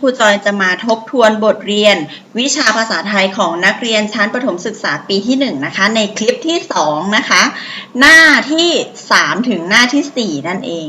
ครูจอยจะมาทบทวนบทเรียน วิชาภาษาไทยของนักเรียนชั้นประถมศึกษาปีที่1นะคะ ในคลิปที่ 2 นะคะ หน้าที่ 3 ถึงหน้าที่ 4 นั่นเอง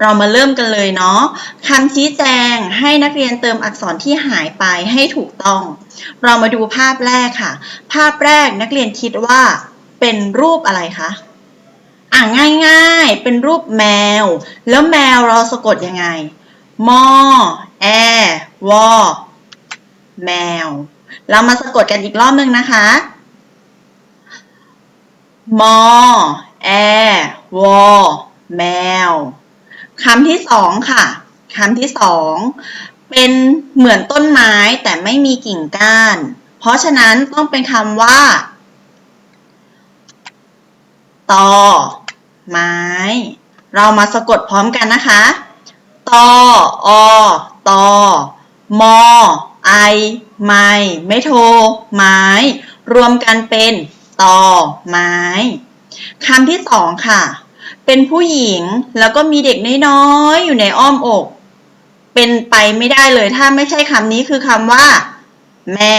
เรามาเริ่มกันเลยเนาะคำชี้แจงให้นักเรียนเติมอักษรที่หายไปให้ถูกต้อง เรามาดูภาพแรกค่ะ ภาพแรกนักเรียนคิดว่าเป็นรูปอะไรคะอะง่ายๆ เป็นรูปแมว แล้วแมวเราสะกดยังไงมอ แอวอแมว เรามาสะกดกันอีกรอบหนึ่งนะคะ มอ แอวอแมว คำที่สองค่ะ คำที่สอง เป็นเหมือนต้นไม้แต่ไม่มีกิ่งก้าน เพราะฉะนั้นต้องเป็นคำว่าตอไม้ เรามาสะกดพร้อมกันนะคะตออ ตอมอไอ ไม้ไม่โท ไม้ รวมกันเป็นตอไม้คำที่สองค่ะ เป็นผู้หญิงแล้วก็มีเด็กน้อยๆอยู่ในอ้อมอก เป็นไปไม่ได้เลยถ้าไม่ใช่คำนี้คือคำว่า แม่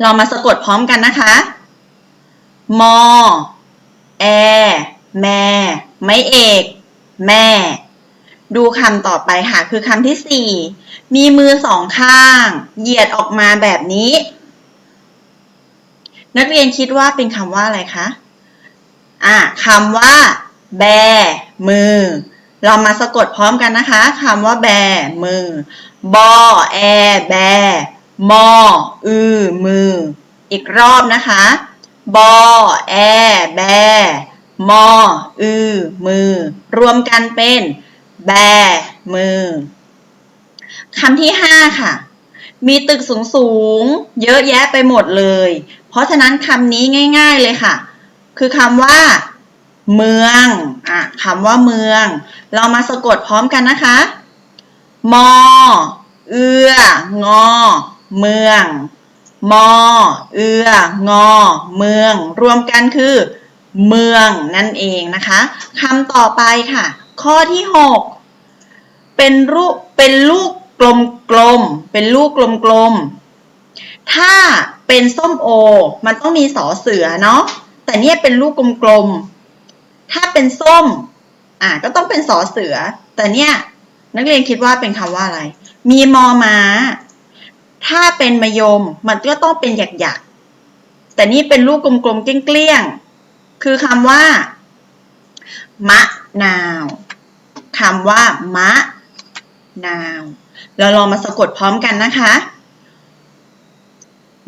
เรามาสะกดพร้อมกันนะคะ มอ แอ แม่ ไม่เอก แม่ ดูคำต่อไปค่ะ คือคำที่สี่มีมือสองข้าง เหยียดออกมาแบบนี้ นักเรียนคิดว่าเป็นคำว่าอะไรคะ อะคำว่า แบ มือ เรามาสะกดพร้อมกันนะคะคำว่า แบ มือ บอ แอ แบ มอ อือ มือ อีกรอบนะคะ บอ แอ แบ มอ อือ มือ รวมกันเป็น แบ มือ คำที่ห้าค่ะ มีตึกสูงสูงๆเยอะแยะไปหมดเลย เพราะฉะนั้นคำนี้ง่าย ๆเลยค่ะ คือคำว่า เมืองอะคำว่าเมือง เรามาสะกดพร้อมกันนะคะ มอ เอือ งอ เมือง มอ เอือ งอ เมือง รวมกันคือ เมืองนั่นเองนะคะคำต่อไปค่ะ ข้อที่หกเป็นรูปเป็นลูกกลมๆเป็นลูกกลมๆถ้าเป็นส้มโอ มันต้องมีสอเสือเนาะแต่เนี่ยเป็นลูกกลมๆถ้าเป็นส้มอะก็ต้องเป็นสอเสือ แต่เนี่ยนักเรียนคิดว่าเป็นคำว่าอะไร มีมอมาถ้าเป็นมะยมมันก็ต้องเป็นหยักๆแต่นี่เป็นลูกกลมๆเกลี้ยงๆคือคำว่า มะนาวคำว่ามะนาว เราลองมาสะกดพร้อมกันนะคะ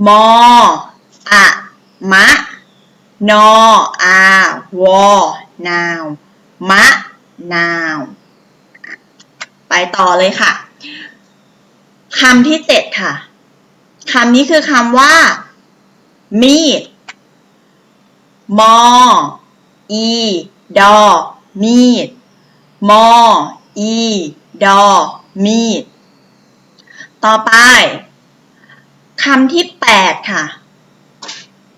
มออะมะ นออาวอนาว มะนาว ไปต่อเลยค่ะคำที่เจ็ดค่ะคำนี้คือคำว่า มีด มอ อี ดอ มีด มอ อี ดอ มีด ต่อไปคำที่แปดค่ะ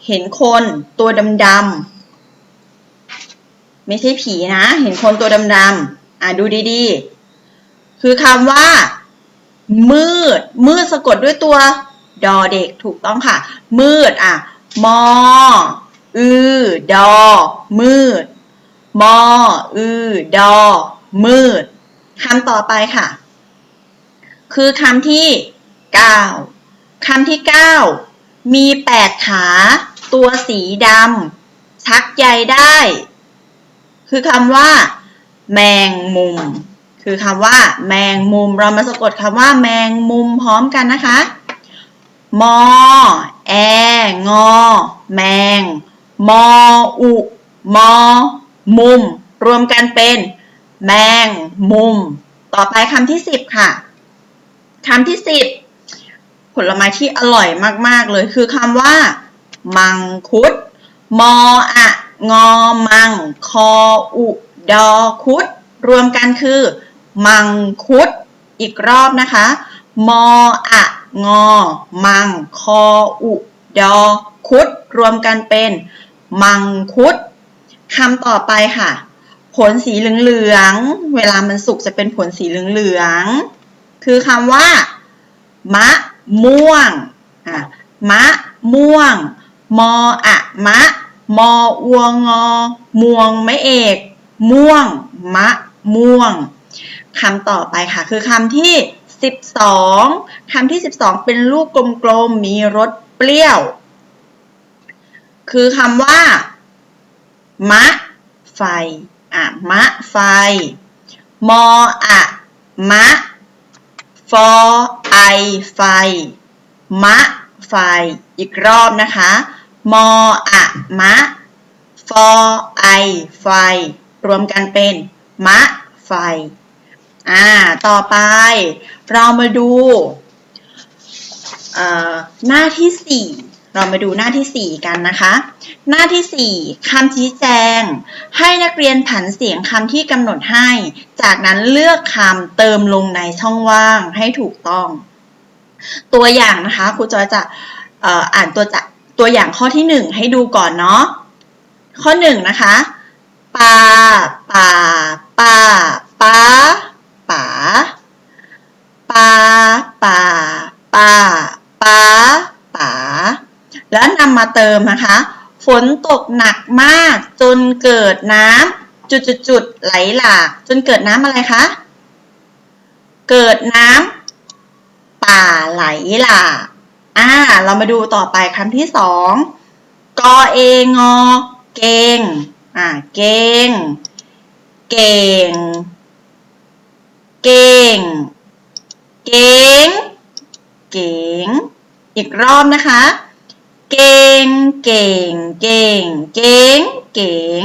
เห็นคนตัวดำๆ ไม่ใช่ผีนะ เห็นคนตัวดำๆ อะดูดีๆ คือคำว่า มืด มืดสะกดด้วยตัว ดอเด็กถูกต้องค่ะ มืด อะ มออือ ดอ มืด มอ อือ ดอ มืดคำต่อไปค่ะ คือคำที่เก้าคำที่เก้ามีแปดขา ตัวสีดำชักใยได้ คือคำว่า แมงมุม คือคำว่า แมงมุม เรามาสะกดคำว่า แมงมุมพร้อมกันนะคะ มอ แองอ แมง มออุ มอ มุม รวมกันเป็นแมงมุม ต่อไปคำที่สิบค่ะคำที่สิบผลไม้ที่อร่อยมาก ๆ เลยคือคำว่า มังคุด มออะงอมัง คออุดอคุด รวมกันคือ มังคุด อีกรอบนะคะ มออะงอมัง คออุดอคุด รวมกันเป็น มังคุด คำต่อไปค่ะ ผลสีเหลืองๆ เวลามันสุกจะเป็นผลสีเหลืองๆ คือคำว่า มะม่วงอะมะม่วง มออะมะ มออวงอม่วงไม่เอก ม่วง มะม่วงคำต่อไปค่ะ คือคำที่ 12 คำที่ 12 เป็นลูกกลมๆ มีรสเปรี้ยว คือคำว่า มะ ไฟอะมะ ไฟ มออะมะ ฟอไอ ไฟ มะ ไฟ อีกรอบนะคะ มออะมะ ฟอไอ ไฟ รวมกันเป็น มะ ไฟ อ่า ต่อไป เรามาดูหน้าที่4 เรามาดูหน้าที่ 4 กันนะคะ หน้าที่ 4คำชี้แจง ให้นักเรียนผันเสียงคำที่กำหนดให้ จากนั้นเลือกคำเติมลงในช่องว่างให้ถูกต้อง ตัวอย่างนะคะครูจอยจะอ่ออ่านตัวจะตัวอย่างข้อที่ 1 ให้ดูก่อนเนาะข้อ 1 นะคะปาป่าป้าป้าป๋าปาป่าป้าป้าป๋า แล้วนำมาเติมนะคะ ฝนตกหนักมากจนเกิดน้ำจุดๆไหลหลากจนเกิดน้ำอะไรคะ เกิดน้ำป่าไหลหลากอ่า เรามาดูต่อไปคำที่สองกอเองอเกงอ่าเกง เก่ง เก่ง เก่ง เก่ง อีกรอบนะคะ ก่ง เก่ง เก่ง เก่ง เก่ง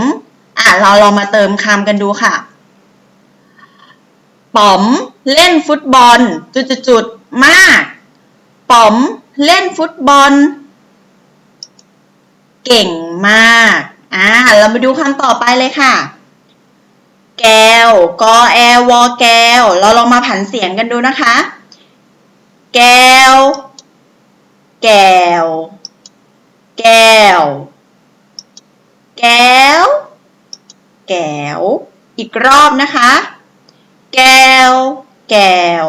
อะ เราลองมาเติมคำกันดูค่ะ ป๋อมเล่นฟุตบอล จุดๆๆมาก ป๋อมเล่นฟุตบอล เก่งมาก อ่าเรามาดูคำต่อไปเลยค่ะ แก้ว กอแอวอแก้ว เราลองมาผันเสียงกันดูนะคะ แก้ว แก้ว แก้ว แก้ว แก้ว อีกรอบนะคะ แก้ว แก้ว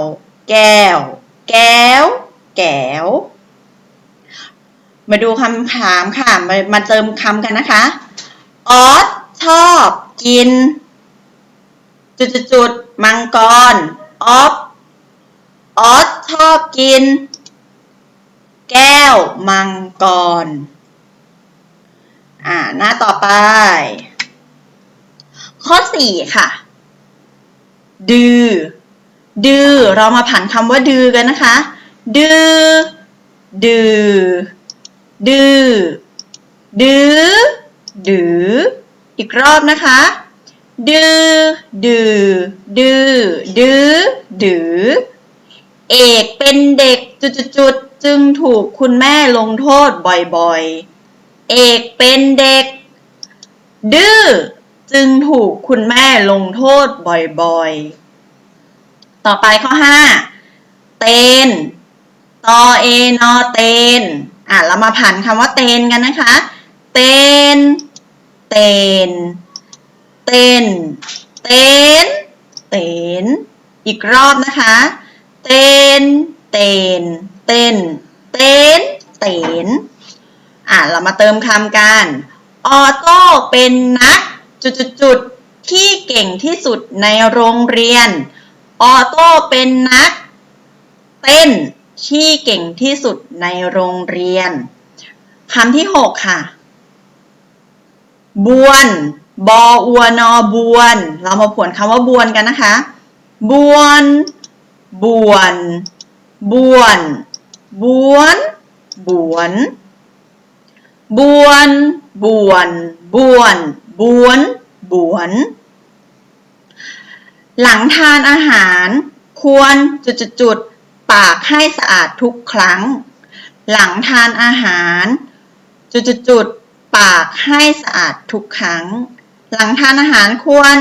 แก้ว แก้ว แก้ว มาดูคำถามค่ะ มามาเติมคำกันนะคะ ออสชอบกิน จุดจุดจุดๆมังกร ออฟออสชอบกิน แก้วมังกร อ่า หน้าต่อไป ข้อสี่ค่ะ ดือ ดือ เรามาผันคำว่าดือกันนะคะ ดือ ดือ ดือ ดือ ดือ อีกรอบนะคะ ดือ ดือ ดือ ดือ ดือ เอกเป็นเด็กจุดๆ จึงถูกคุณแม่ลงโทษบ่อยๆ เอกเป็นเด็ก ดื้อจึงถูกคุณแม่ลงโทษบ่อยๆ ต่อไปข้อ 5 เตน ตอเอนอเตน อะ เรามาผันคำว่าเตนกันนะคะ เตน เตน เตน เตน เตน อีกรอบนะคะ เตน เตน เต้น เต้น เตนอะเรามาเติมคำกัน ออโต้เป็นนักจุดๆที่เก่งที่สุดในโรงเรียน ออโต้เป็นนัก เต้นที่เก่งที่สุดในโรงเรียนคำที่6ค่ะ บวน บออัวนอบวน เรามาผวนคำว่าบวนกันนะคะ บวน บวน บวนบวนบวนบวนบวนบวนบวนบวน หลังทานอาหารควรจุดๆปากให้สะอาดทุกครั้ง หลังทานอาหาร จุดๆปากให้สะอาดทุกครั้ง หลังทานอาหารควร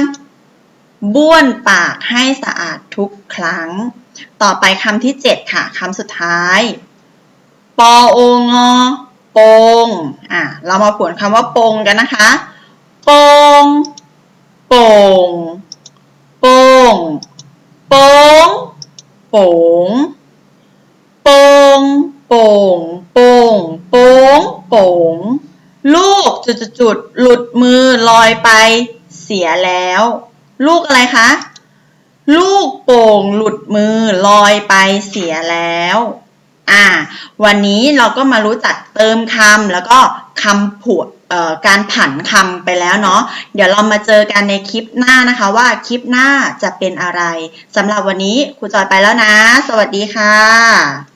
บ้วนปากให้สะอาดทุกครั้ง ต่อไปคำที่ 7 ค่ะคำสุดท้าย ปอโองอโปงอะเรามาผวนคำว่าโปงกันนะคะโปงโป่งโป่งโป่งโป๋งโป่งโป่งโป่งโป่งโป่งลูกจุดจุดจุดหลุดมือลอยไปเสียแล้ว ลูกอะไรคะ ลูก โป่งหลุดมือลอยไปเสียแล้ว อ่า วันนี้เราก็มารู้จักเติมคำแล้วก็คำผวดเอ่อการผันคำไปแล้วเนาะ เดี๋ยวเรามาเจอกันในคลิปหน้านะคะว่าคลิปหน้าจะเป็นอะไรสำหรับวันนี้ครูจอยไปแล้วนะ สวัสดีค่ะ